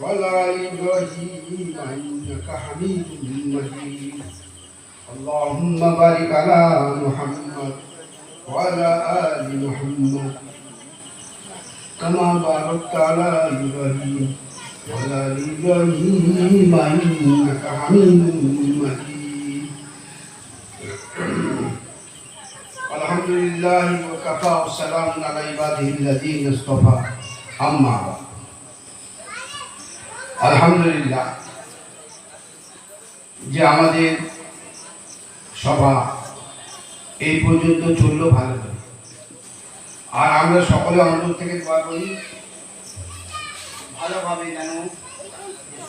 وعلى إبراهيم إنك حميد مجيد. اللهم بارك على محمد وعلى آل محمد. كما باركت على إبراهيم وعلى إبراهيم إنك حميد مجيد. الحمد لله وكفى والسلام على عباده الذين اصطفى. أما بعد. আলহামদুলিল্লাহ, যে আমাদের সভা এই পর্যন্ত চলল ভালো আর আমরা সকলে অন্তর থেকে দোয়া করি, ভালোভাবে যেন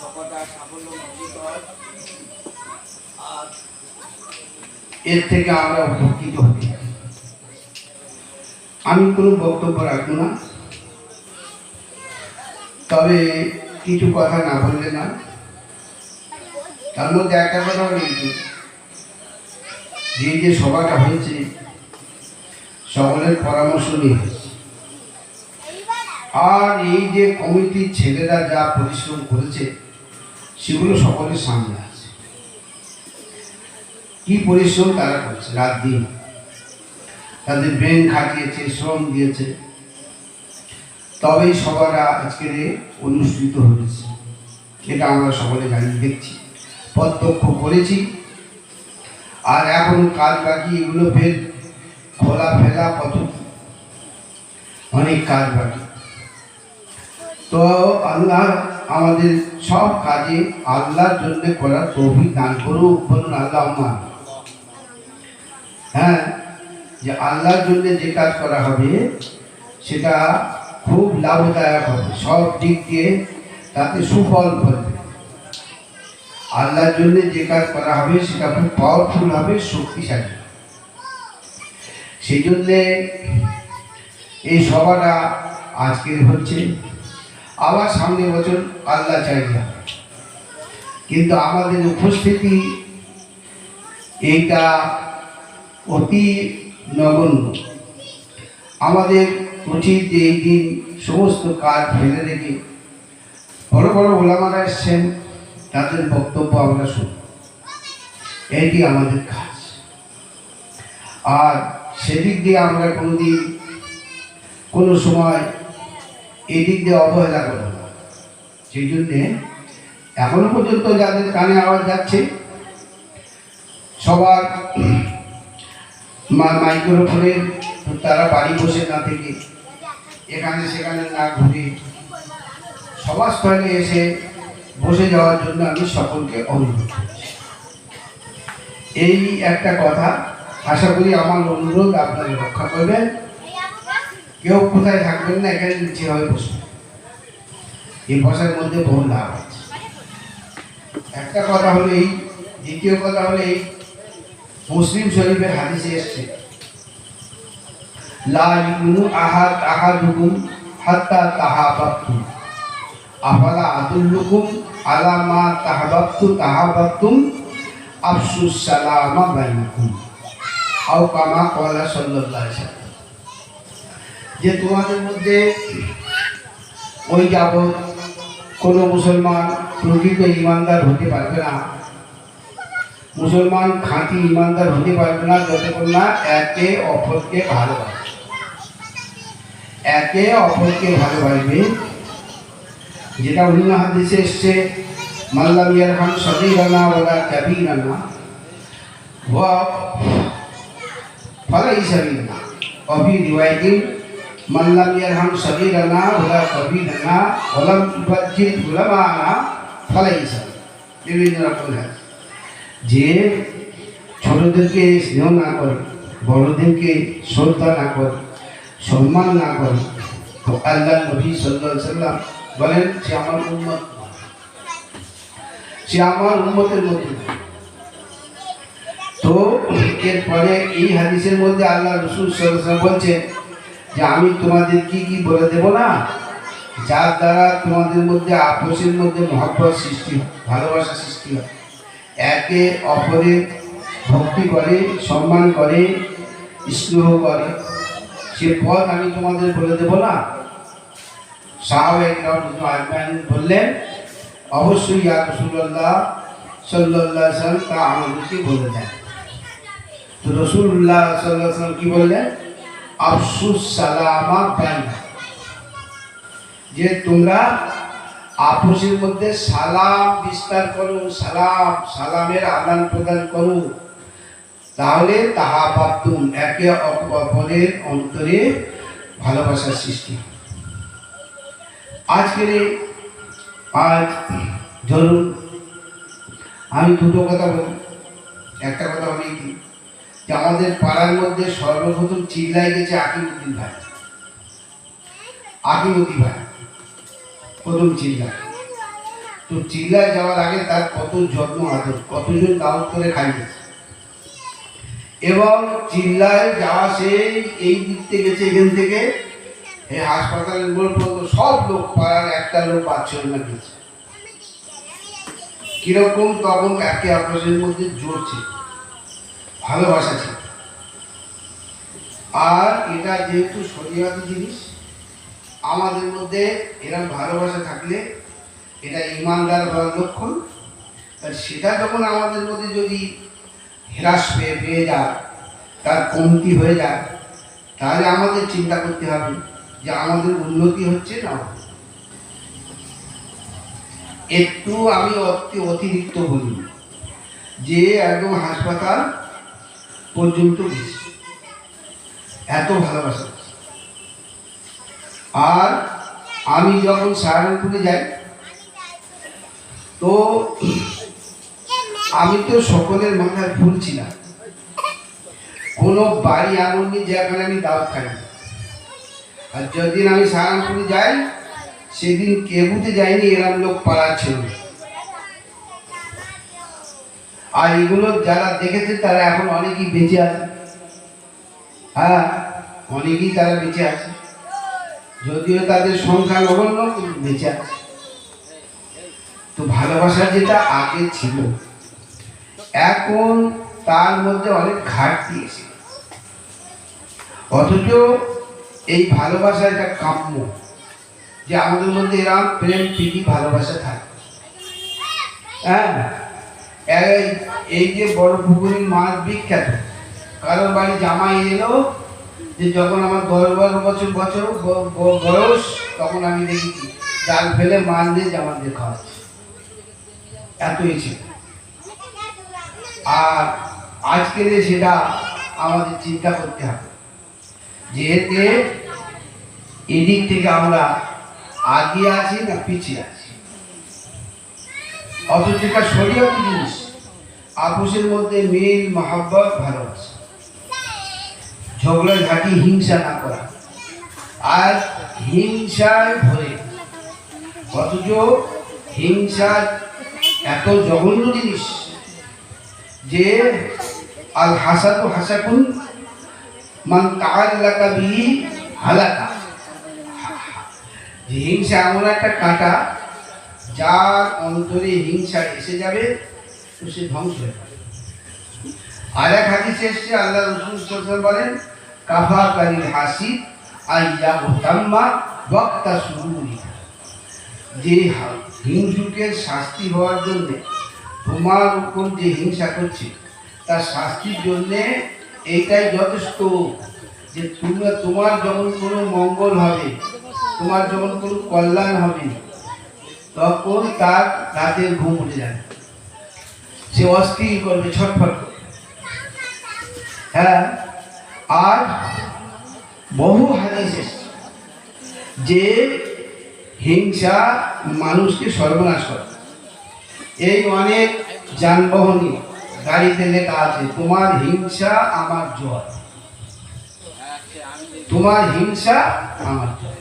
সভাটা সাফল্য মণ্ডিত হয়। আর এর থেকে আমরা উপকৃত হতে আমি কোনো বক্তব্য রাখব না। তবে কিছু কথা না বললে না। তার মধ্যে একটা কথা এই যে, যে সভাটা হয়েছে সকলের পরামর্শ নিয়ে আর এই যে কমিটির ছেলেরা যা পরিশ্রম করেছে সেগুলো সকলের সামনে আছে। কি পরিশ্রম তারা করছে? রাত দিন। তাদের ব্রেন খাটিয়েছে শ্রম দিয়েছে। তবেই সভাটা আজকের অনুষ্ঠিত হয়েছে। এটা আমরা সকলে জানি, দেখছি, প্রত্যক্ষ করেছি। আর এখন কাজ বাকি এগুলো ফের খোলা ফেলা কত অনেক কাজ বাকি। তো আল্লাহ আমাদের সব কাজে আল্লাহর জন্য করার তৌফিক দান করুক বলুন আল্লাহ হ্যাঁ যে আল্লাহর জন্য যে কাজ করা হবে, সেটা খুব লাভদায়ক হবে। সব দিক দিয়ে তাতে সুফল ফলবে আল্লাহর জন্য যে কাজ করা হবে, সেটা খুব পাওয়ারফুল হবে, শক্তিশালী সেই জন্যে এই সভাটা আজকের হচ্ছে। আবার সামনে বছর আল্লাহ চাইলাম কিন্তু আমাদের উপস্থিতি এইটা অতি নগণ্য। আমাদের উচিত যে এই দিন সমস্ত কাজ ফেলে রেখে বড় বড় ওলামারা এসছেন, তাদের বক্তব্য আমরা শুনি এটি আমাদের কাজ। আর সেদিক দিয়ে আমরা কোনোদিন, কোনো সময় এদিক দিয়ে অবহেলা করব না। সেই জন্যে এখনও পর্যন্ত যাদের কানে আওয়াজ যাচ্ছে, সবার মাইক্রোফোনের তারা বাড়ি বসে না থেকে এখানে সেখানে না ঘুরে। সভাস্থলে এসে বসে যাওয়ার জন্য আমি সকলকে অনুরোধ করছি এই একটা কথা আশা করি আমার অনুরোধ আপনারা রক্ষা করবেন। কেউ কোথায় থাকবেন না, এখানে নিচে হয়ে বসবেন এই বসার মধ্যে বহু লাভ আছে। একটা কথা হলো এই, দ্বিতীয় কথা হলো এই মুসলিম শরীফের হাদিসে এসছে যে তোমাদের মধ্যে ওই যাবৎ কোনো মুসলমান প্রকৃত ইমানদার হতে পারবে না, মুসলমান খাঁটি ইমানদার হতে পারবে না, যতক্ষণ না একে অপরকে ভালোবাসে। একে অপরকে ভালোবাসবে। যেটা অন্য হাদিসে এসছে মাল্লাম ইয়ারহাম সদিরানা ওলা কাবিরানা, ওয়া ফালাইসা মিন্না অফি রিওয়ায়াতিন মাল্লাম ইয়ারহাম সদিরানা ওলা কাবিরানা ওলাম ইবাজ্জিদ উলামানা ফালাইসা। বিভিন্ন রকম হাদিস। যে ছোটদেরকে স্নেহ না করে, বড়দেরকে শ্রদ্ধা না করে সম্মান না করে। তো আল্লাহ নবী সাল্লাম বলেন, সে আমার উন্মত সে আমার উন্মতের মধ্যে তো এরপরে এই হাদিসের মধ্যে আল্লাহ রসুল আলাইহি বলছেন যে, আমি তোমাদের কি কি বলে দেব না? যার দ্বারা তোমাদের মধ্যে আপোষের মধ্যে মহব্বত সৃষ্টি হয়, ভালোবাসা সৃষ্টি হয়। একে অপরের ভক্তি করে, সম্মান করে, স্নেহ করে। সে পথ আমি তোমাদের বলে দেব না। বললেন, অবশ্যই ইয়া রসুল্লাহ আমাদেরকে বলে দেন। তো রসুল্লাহ সাল্লাহ কি বললেন? আফসুস সালামা বাইনা। যে তোমরা আপোষের মধ্যে সালাম বিস্তার করো, সালাম, সালামের আদান প্রদান করো। তাহলে তাহা পাতুম একে অপরের অন্তরে ভালোবাসার সৃষ্টি। আজকের আজ ধরুন, আমি দুটো কথা বলি। একটা কথা বলি কি, যে আমাদের পাড়ার মধ্যে সর্বপ্রথম চিল্লায় গেছে আকিমুদ্দিন ভাই। আকিমুদ্দিন ভাই, প্রথম চিল্লায় তো চিল্লায় যাওয়ার আগে তার কত যত্ন আদর, কতজন দাওয়াত করে খাইয়েছে। এবং চিল্লায় যাওয়া সেই এই দিক থেকে গেছে এখান থেকে। এই হাসপাতালের পর্যন্ত সব লোক পাড়ার একটা লোক বাচ্চা না গেছে। কীরকম তখন একে অপরের মধ্যে জড়ছে ভালোবাসা ছিল। আর এটা যেহেতু শরীয়তি জিনিস, আমাদের মধ্যে এরকম ভালোবাসা থাকলে এটা ইমানদার হওয়ার লক্ষণ। আর সেটা যখন আমাদের মধ্যে যদি হ্রাস পেয়ে পেয়ে যায় তার কমতি হয়ে যায় তাহলে আমাদের চিন্তা করতে হবে যে আমাদের উন্নতি হচ্ছে না। একটু আমি অতি অতিরিক্ত বলি, যে একদম হাসপাতাল পর্যন্ত গেছি, এত ভালোবাসা। আর আমি যখন সাহারানপুরে যাই, তো আমি তো সকলের মাথায় ফুল ছিলাম। কোনো বাড়ি এমন নেই যেখানে আমি দাওয়াত খাই আর যেদিন আমি সাহারানপুরে যাই, সেদিন কেবুতে যাইনি এরম লোক পাড়া ছিল। আর এগুলো যারা দেখেছে তারা এখন অনেকেই বেঁচে আছে। হ্যাঁ অনেকেই তারা বেঁচে আছে। যদিও তাদের সংখ্যা নগণ্য বেঁচে আছে। তো ভালোবাসা যেটা আগে ছিল এখন তার মধ্যে অনেক ঘাটতি এসে অথচ এই ভালোবাসা এটা কাম্য, যে আমাদের মধ্যে এরকম প্রেম, প্রীতি, ভালোবাসা থাকে। হ্যাঁ? এই- যে বড় পুকুরের মাছ বিখ্যাত কারোর বাড়ি জামাই এলো, যে যখন আমার দশ বারো বছর বছর বয়স, তখন আমি দেখেছি, জাল ফেলে মাছ দিয়ে জামা দিয়ে খাওয়াচ্ছে এতই ছিল আর আজকের সেটা আমাদের চিন্তা করতে হবে। যে এতে এদিক থেকে আমরা আগিয়ে আছি না পিছিয়ে আছি। অথচ এটা শরীয়ত জিনিস। আপোষের মধ্যে মিল, মহাব্বত, ভালোবাসা। ঝগড়া, ঝাঁটি, হিংসা না করা। আর হিংসায় ভরে। অথচ হিংসা এত জঘন্য জিনিস। যে আল হাসাদু হাসাকুন মান তাআল্লাকা বিহি হালাকা। যে হিংসা এমন একটা কাঁটা, যার অন্তরে হিংসা এসে যাবে, তো সে ধ্বংস হয়ে যাবে। আর এক হাদিসে এসছে, আল্লাহ রসুল সাল্লাল্লাহু বলেন, কাফা কারিল হাসিদ আইয়া মুতাম্মা বক্তা সুরুরি যে হিংসুকের শাস্তি হওয়ার জন্য তোমার উপর যে হিংসা করছে, তার শাস্তির জন্যে এইটাই যথেষ্ট যে তুমি তোমার যখন কোনো মঙ্গল হবে, তোমার যখন কোনো কল্যাণ হবে, তখন তার রাতের ঘুম উঠে যাবে। সে অস্থির করবে, ছটফট করবে। হ্যাঁ আর বহু হাদিস যে হিংসা মানুষকে সর্বনাশ করে। এই অনেক যানবাহনই গাড়িতে লেখা আছে। তোমার হিংসা আমার জয়। তোমার হিংসা আমার জয়।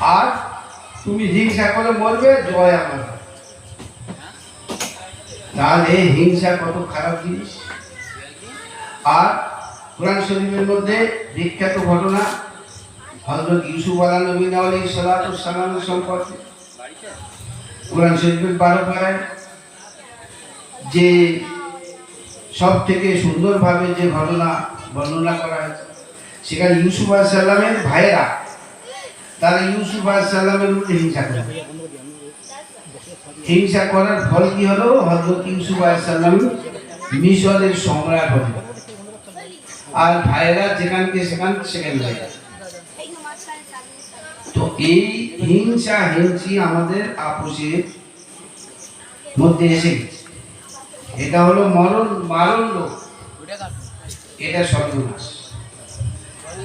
আর তুমি হিংসা করে মরবে, জয় আমার তাহলে হিংসা কত খারাপ জিনিস? আর কোরআন শরীফের মধ্যে বিখ্যাত ঘটনা হজরত ইউসুফ আলা নবীন আলী সালামের সম্পর্কে। কোরআন শরীফের বারো পাড়ায় যে সব থেকে সুন্দরভাবে যে ঘটনা বর্ণনা করা হয়েছে, সেখানে ইউসুফ আলাইসাল্লামের ভাইয়েরা, তারা ইউসুফ আলাইসাল্লামের মধ্যে হিংসা করে। হিংসা করার ফল কি হলো? হজরত ইউসুফ আলাইসাল্লাম মিশরের সম্রাট হল আর ভাইয়েরা যেখানকে সেখান সেখানে তো এই হিংসা, হিংসি আমাদের আপোষের মধ্যে এসে গেছে। এটা হলো মরণ, মারণ লোক। এটা সর্বনাশ।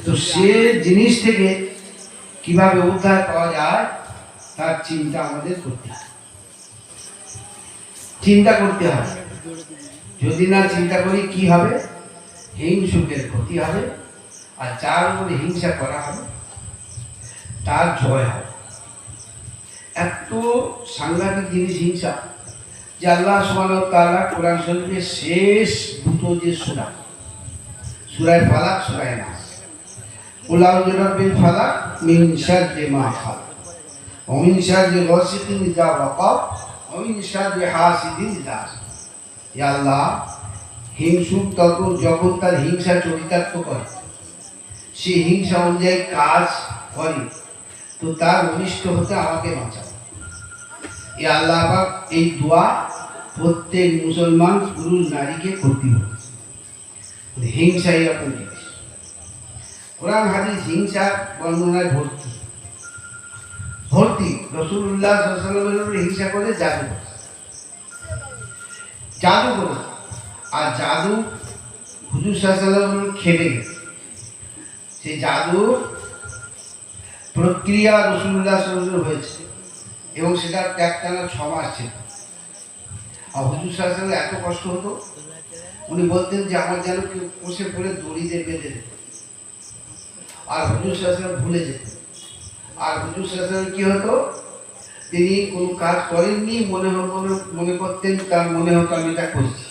তো সে জিনিস থেকে কীভাবে উদ্ধার পাওয়া যায়, তার চিন্তা আমাদের করতে হবে চিন্তা করতে হবে যদি না চিন্তা করি, কি হবে? হিংসুকের ক্ষতি হবে। আর যার উপরে হিংসা করা হবে, তার জয় হবে। এত সাংঘাতিক জিনিস হিংসা যে আল্লাহ ওয়া তাআলা কোরআন শরীফের শেষ দুটো যে সুরা, সুরায় ফালাক, সুরায় না কুল আউযু ফালাক মিন শাররি মা মিন শাররি গাসিকিন ইযা ওয়াকাব, ওয়া মিন শাররি হাসিদিন হাসাদ। আল্লাহ, হিংসুক তখন যখন তার হিংসা চরিতার্থ করে। সে হিংসা অনুযায়ী কাজ করে, তো তার অনিষ্ট হতে আমাকে বাঁচাও। এ আল্লাহ পাক এই দোয়া প্রত্যেক মুসলমান, পুরুষ, নারীকে করতে হবে। হিংসা এরকম জিনিস। কোরআন, হাদিস হিংসার বর্ণনায় ভর্তি। ভর্তি। রসুল্লাহ সাল্লামের উপরে হিংসা করে জাদু। জাদু করে। আর জাদু হুজুর সাল্লাম খেলে গেছে। সেই জাদুর প্রক্রিয়া রসুল্লাহ হয়েছে। এবং সেটা একটানা ছ মাস ছিল। আর হুজুর সাল্লাম এত কষ্ট হতো? উনি বলতেন যে, আমার যেন কেউ কষে পড়ে দড়ি দিয়ে বেঁধে দেবে আর হুজুর সাল্লাম ভুলে যেতেন আর হুজুর সাল্লাম কি হতো? তিনি কোনো কাজ করেননি, মনে মনে মনে করতেন, তার মনে হতো, আমি এটা করছি।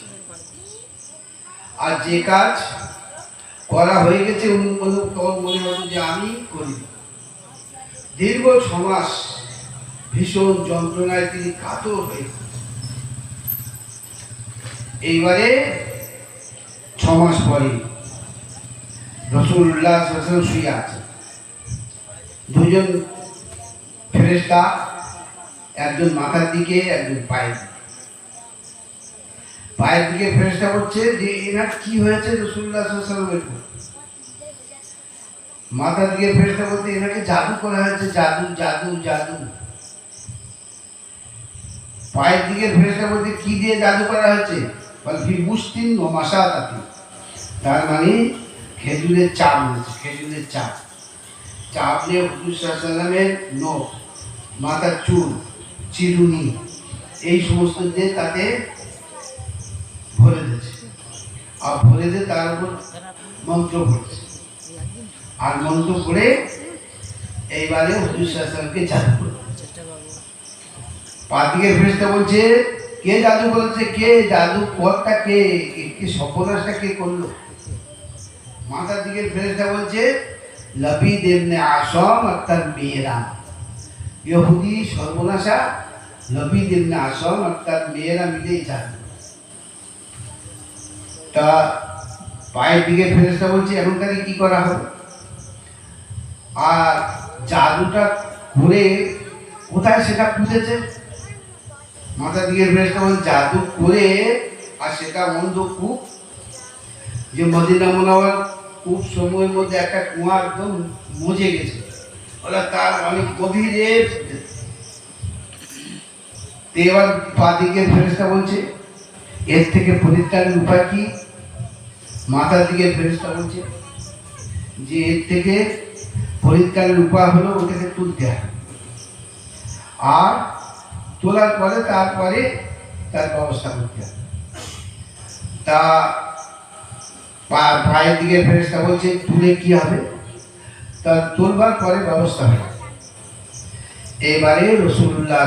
আর যে কাজ করা হয়ে গেছে, উনি তখন মনে হতো যে, আমি করি। দীর্ঘ ছ মাস ভীষণ যন্ত্রণায় তিনি কাতর হয়ে এইবারে ছ মাস পরে রসুল্লাহ শুয়ে আছে দুজন ফেরেস্তা একজন মাথার দিকে, একজন পায়ের দিকে। পায়ের দিকে ফেরেস্তা করছে যে, এনার কি হয়েছে রসুল্লাহ সাল্লামের মাথার দিকে ফেরেস্তা বলতে এনাকে জাদু করা হয়েছে, জাদু জাদু জাদু। পায়ের দিকে ফেরেস্তা বলতে কি দিয়ে জাদু করা হয়েছে? বল ফি মুস্তিন ও তার মানে খেজুরের চাপ রয়েছে, খেজুরের চাপ। চাপ নিয়ে হুজুর সাল্লামের নখ, মাথার চুল, চিরুনি, এই সমস্ত দিয়ে তাতে ভরে দিয়েছে। আর ভরে দিয়ে তার উপর মন্ত্র পড়ছে আর মন্ত্র পড়ে এইবারে হুজুর সাল্লামকে জাদু করে পাদিকে ফেরেশতা বলছে, কে জাদু করেছে? কে জাদু করটা কে? কে- সর্বনাশটা কে করল? মাথার দিকে ফেরেশতা বলছে, লবি দেবনে আসম আর তার মেয়েরা। ইহুদি সর্বনাশা, লবি দেবনে আসম আর তার মেয়েরা মিলেই জাদু। তা পায়ের দিকে ফেরেশতা বলছে, এখন তাহলে কি করা হবে? আর জাদুটা করে কোথায় সেটা পুঁতেছে মাথা দিয়ে ফেরেশতা বলছে জাদু করে আর সেটা অন্ধ কূপ? যে মদিনা মোনাওয়ার কূপ সময়ের মধ্যে একটা কুয়া একদম মজে গেছে। ওরা তার অনেক গভীরে এবার পাদিকে ফেরেশতা বলছে, এর থেকে পরিত্রাণের উপায় কি? মাথার দিকে ফেরেশতা বলছে, যে এর থেকে পরিত্রাণের উপায় হলো ওটাকে তুলতে হবে। আর তোলার পরে তারপরে তার ব্যবস্থা করতে হবে। তা পায়ের দিকে ফেরেস্তা বলছে, তুলে কি হবে? তা তুলবার পরে ব্যবস্থা হবে। এবারে রসুল্লাহ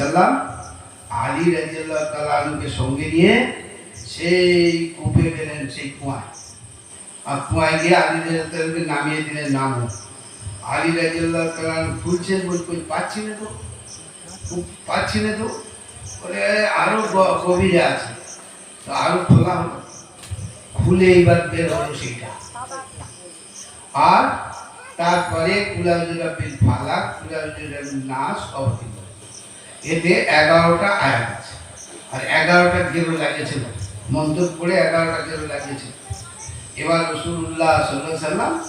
সাল্লাম আলী রাজিয়াল্লাহ তালা আলুকে সঙ্গে নিয়ে সেই কূপে গেলেন সেই কুয়ায়। আর কুয়ায় গিয়ে আলী রাজিয়ালকে নামিয়ে দিলেন নামও। আলী রাজিয়াল্লাহ তালা খুলছেন বল কই পাচ্ছি না তো। পাচ্ছি না তো। বলে, আরও গভীরে আছে। তো আরও খোলা হলো। খুলে এইবার বের হলো সেইটা। আর তারপরে অবতীর্ণ। এতে এগারোটা আয়াত আছে। আর এগারোটা গেরো লাগিয়েছিল। এগারোটা গেরো লাগিয়েছিল। এবার রসুল্লাহ সাল্লাহ সাল্লাম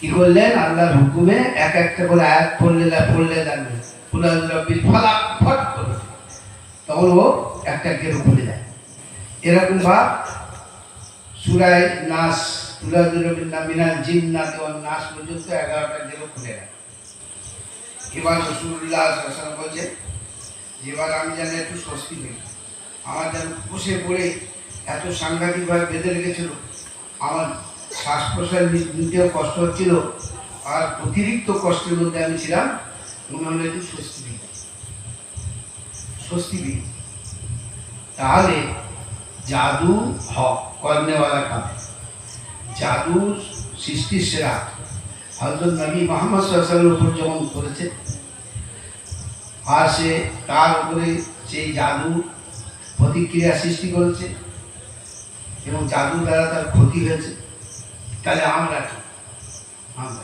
কি করলেন? আল্লাহর হুকুমে এক একটা করে আয়াত পড়লে পড়লে কুলাউজুরাবিল তখন ও একটা খুলে যায়। এরকম নাস পর্যন্ত এগারোটা গেরো খুলে গেল এবার বলছে আমি একটু স্বস্তি আমার যেন বসে পড়ে এত সাংঘাতিকভাবে বেঁধে রেখেছিল। আমার শ্বাস প্রশ্বাস নিতেও কষ্ট হচ্ছিল। আর অতিরিক্ত কষ্টের মধ্যে আমি ছিলাম মনে হলো একটু স্বস্তি দিই। স্বস্তি দিই। তাহলে জাদু হক করনেওয়ালা কাম জাদু সেরা হজরত নবী মোহাম্মদ সাল্লামের উপর যেমন করেছে, আর সে তার উপরে সেই জাদু প্রতিক্রিয়া সৃষ্টি করেছে এবং জাদু দ্বারা তার ক্ষতি হয়েছে। তাহলে আমরা আমরা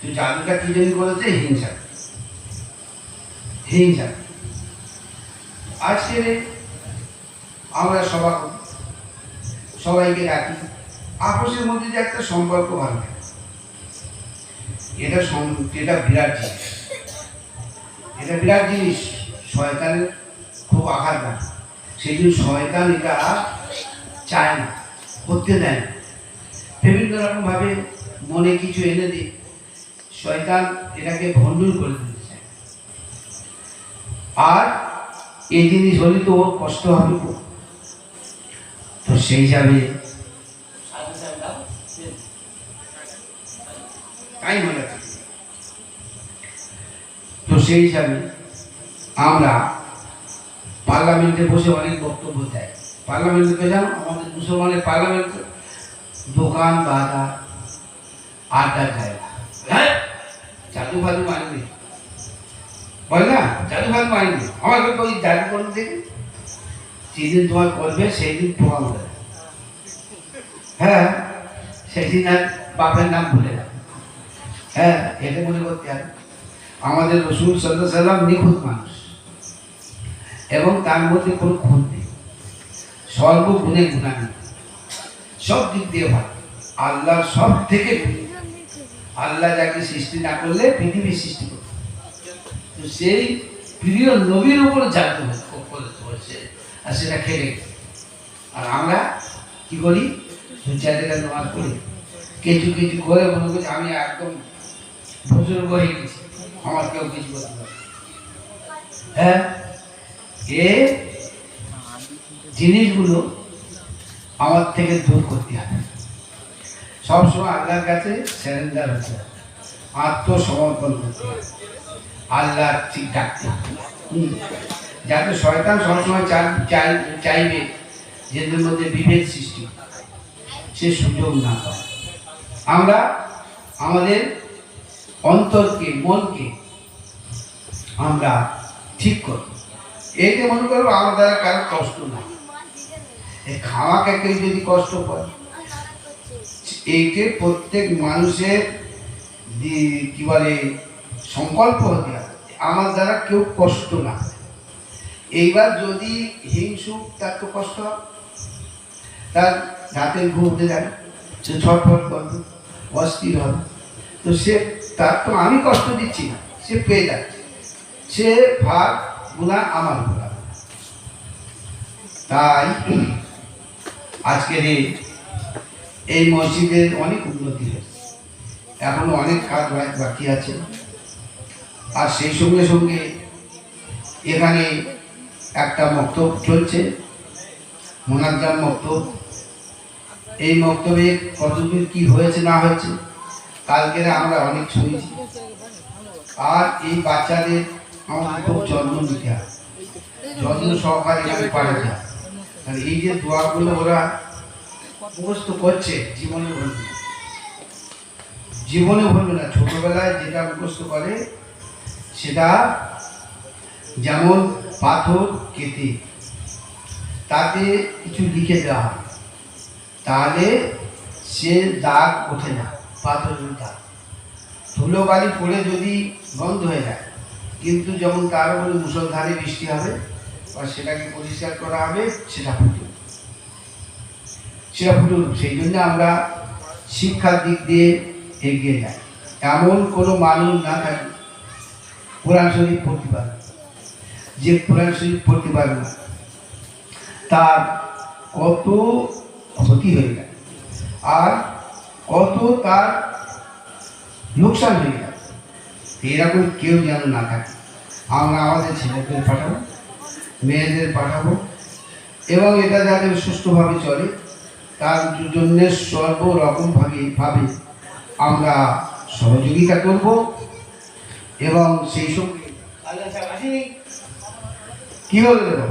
তো জাদুটা কি জন্য করেছে হিংসা। হিংসা। আজকে আমরা করি সবাইকে ডাকি আপসের মধ্যে যে একটা সম্পর্ক ভালো থাকে এটা এটা বিরাট জিনিস। এটা বিরাট জিনিস। শয়তানের খুব আঘাত লাগে সেই জন্য শয়তান এটা চায় না, করতে দেয় না। বিভিন্ন রকমভাবে মনে কিছু এনে দিই শয়তান এটাকে ভণ্ডুল করে দিতে আর এই জিনিস হলে তো কষ্ট হবে তো সেই হিসাবে তাই মনে। তো সেই হিসাবে আমরা পার্লামেন্টে বসে অনেক বক্তব্য দেয়। পার্লামেন্টে তো জানো, আমাদের মুসলমানের পার্লামেন্ট দোকান, বাজার আড্ডার জায়গা মানবে না মানবে আমাকে দেখি। যেদিন তোমার করবে সেই দিন দেবে। হ্যাঁ সেদিন আর বাপের নাম ভুলে যাবে। হ্যাঁ এটা মনে করতে আমাদের রসুল সাল্লাহ সাল্লাম নিখুঁত মানুষ। এবং তার মধ্যে কোনো খুন নেই। সর্বগুণে গুণানি সব দিক দিয়ে ভালো। আল্লাহ সব থেকে। আল্লাহ যাকে সৃষ্টি না করলে পৃথিবী সৃষ্টি করবে। তো সেই প্রিয় নবীর উপর চলছে আর সেটা খেলে। আর আমরা কি করি? দু চার জায়গা নামাজ পড়ি। কিছু কিছু করে মনে করছি আমি একদম বুজুর্গ হয়ে গেছি আমার কেউ কিছু করতে পারে হ্যাঁ? এ জিনিসগুলো আমার থেকে দূর করতে হবে। সবসময় আল্লাহর কাছে স্যারেন্ডার হতে হবে আত্মসমর্পণ করতে আল্লাহ ঠিক ডাকতে। যাতে শয়তান সবসময় চাই- চাই- চাইবে যে এদের মধ্যে বিভেদ সৃষ্টি সে সুযোগ না পায়। আমরা আমাদের অন্তরকে, মনকে আমরা ঠিক করি। এইটা মনে করব আমার দ্বারা কারও কষ্ট না খাওয়াকে কেউ যদি কষ্ট পায় এইকে প্রত্যেক মানুষের কি বলে, সংকল্প হতে আমার দ্বারা কেউ কষ্ট না এইবার যদি হিংসুক তার তো কষ্ট তার রাতের ঘুম উঠে যাবে সে ছটফট করবে, অস্থির হবে। তো সে, তার তো আমি কষ্ট দিচ্ছি না, সে পেয়ে যাচ্ছে। সে ভাগ গুণা আমার তাই আজকের এই- এই মসজিদের অনেক উন্নতি হয়েছে। এখনও অনেক কাজ বাকি- আছে। আর সেই সঙ্গে সঙ্গে এখানে একটা মক্তব চলছে। মোনাজাম মক্তব। এই মক্তবে কতদূর কি হয়েছে, না হয়েছে কালকে আমরা অনেক শুনেছি। আর এই বাচ্চাদের আমাদের খুব যত্ন নিতে হয়। যত্ন সহকারে এখানে পারা যায়। এই যে দোয়াগুলো ওরা মুখস্থ করছে, জীবনে ভুলবে। জীবনে ভুলবে না ছোটবেলায় যেটা মুখস্থ করে, সেটা যেমন পাথর কেটে, তাতে কিছু লিখে দেওয়া হয় তাহলে সে দাগ ওঠে না, পাথরের দাগ ধুলো বালি পড়ে যদি বন্ধ হয়ে যায়, কিন্তু যখন তার উপরে মুসলধারে বৃষ্টি হবে, বা সেটাকে পরিষ্কার করা হবে, সেটা ফুটে। সেটা। সেই জন্য আমরা শিক্ষার দিক দিয়ে এগিয়ে যাই। এমন কোনো মানুষ না থাকে, কোরআন শরীফ পড়তে পারে। যে কোরআন শরীফ পড়তে পারে না, তার কত ক্ষতি হয়ে যায়, আর কত তার লোকসান হয়ে যায়। এরকম কেউ যেন না থাকে। আমরা আমাদের ছেলেদের পাঠাবো, মেয়েদের পাঠাবো, এবং এটা যাতে সুস্থভাবে চলে। তার জন্য সর্বরকমভাবে ভাবে আমরা সহযোগিতা করব এবং সেই সঙ্গে কি বলে দেবো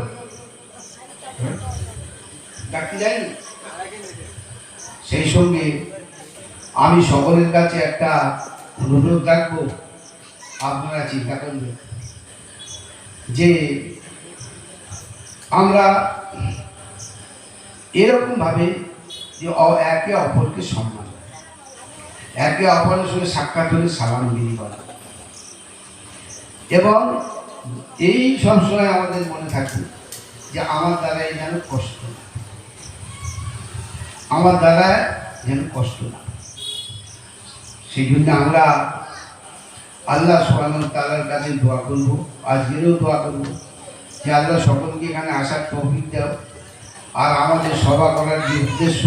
সেই সঙ্গে আমি সকলের কাছে একটা অনুরোধ রাখব। আপনারা চিন্তা করবেন যে আমরা এরকম ভাবে যে একে অপরকে সম্মান একে অপরের সঙ্গে সাক্ষাৎ হলে সালাম বিলি করা। এবং এই সবসময় আমাদের মনে থাকবে যে আমার দ্বারা যেন কষ্ট না আমার দ্বারা যেন কষ্ট না সেই জন্য আমরা আল্লাহ সোহান তালার কাছে দোয়া করব, আজকেরও দোয়া করব যে আল্লাহ সকলকে এখানে আসার তৌফিক দাও। আর আমাদের সভা করার যে উদ্দেশ্য,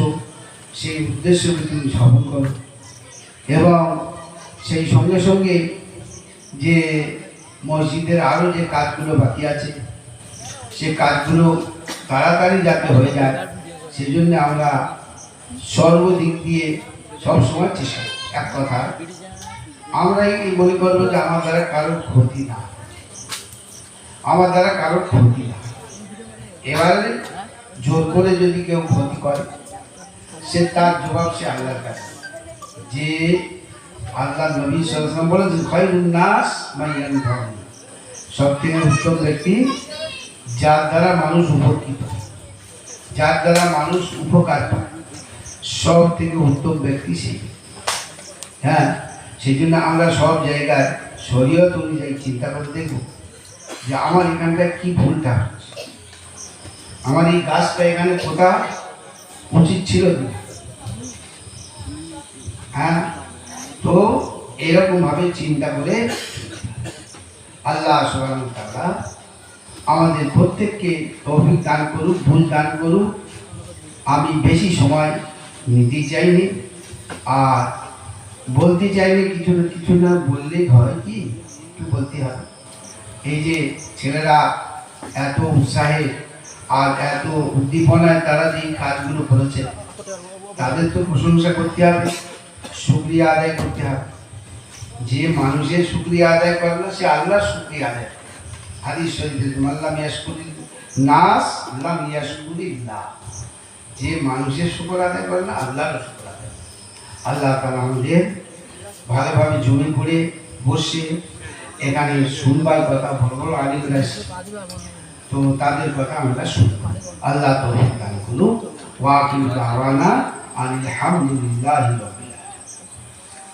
সেই উদ্দেশ্যকে তুমি সফল করো। এবং সেই সঙ্গে সঙ্গে যে মসজিদের আরও যে কাজগুলো বাকি আছে, সে কাজগুলো তাড়াতাড়ি যাতে হয়ে যায় সেই জন্য আমরা সর্বদিক দিয়ে সবসময় চেষ্টা। এক কথা, আমরা এই মনে করব যে আমার দ্বারা কারোর ক্ষতি না আমার দ্বারা কারোর ক্ষতি না এবারে জোর করে যদি কেউ ক্ষতি করে, সে তার জবাব সে আল্লাহর কাছে। যে আল্লাহ নবী সাল্লাম বলে যে, খয়রুন নাস মাইয়ান ধর্ম সব থেকে উত্তম ব্যক্তি যার দ্বারা মানুষ উপকৃত যার দ্বারা মানুষ উপকার পায়। সব থেকে উত্তম ব্যক্তি সেই হ্যাঁ সেই জন্য আমরা সব জায়গায় শরীয়ত অনুযায়ী চিন্তা করে দেখব যে, আমার এখানটায় কি ভুলটা হচ্ছে। আমার এই গাছটা এখানে পোতা উচিত ছিল? হ্যাঁ? তো এরকমভাবে চিন্তা করে আল্লাহ তাআলা আমাদের প্রত্যেককে তৌফিক দান করুক, ভুল দান করুক। আমি বেশি সময় নিতে চাইনি। আর বলতে চাইলে কিছু না কিছু না, বললেই হয় কি? একটু বলতে হবে। এই যে ছেলেরা এত উৎসাহে আর এত উদ্দীপনায় তারা যে কাজগুলো করেছে, তাদের তো প্রশংসা করতে হবে, শুক্রিয়া আদায় করতে হবে যে মানুষের শুক্রিয়া আদায় করে না, সে আল্লাহর শুক্রিয়া আদায় করে। হাদিস শরীফে আল্লাহ ইয়াসকুরি নাস আল্লাহ ইয়াসকুরি না যে মানুষের শুকর আদায় করে না, আল্লাহর শুকর আদায়। আল্লাহ তালা আমাদের ভালোভাবে জমি করে বসে এখানে শুনবার কথা বড় বড় আলিমরা। তো তাদের কথা আমরা শুনব। আল্লাহ তো দান করুন। ওয়াকিল দাওয়ানা আলহামদুলিল্লাহ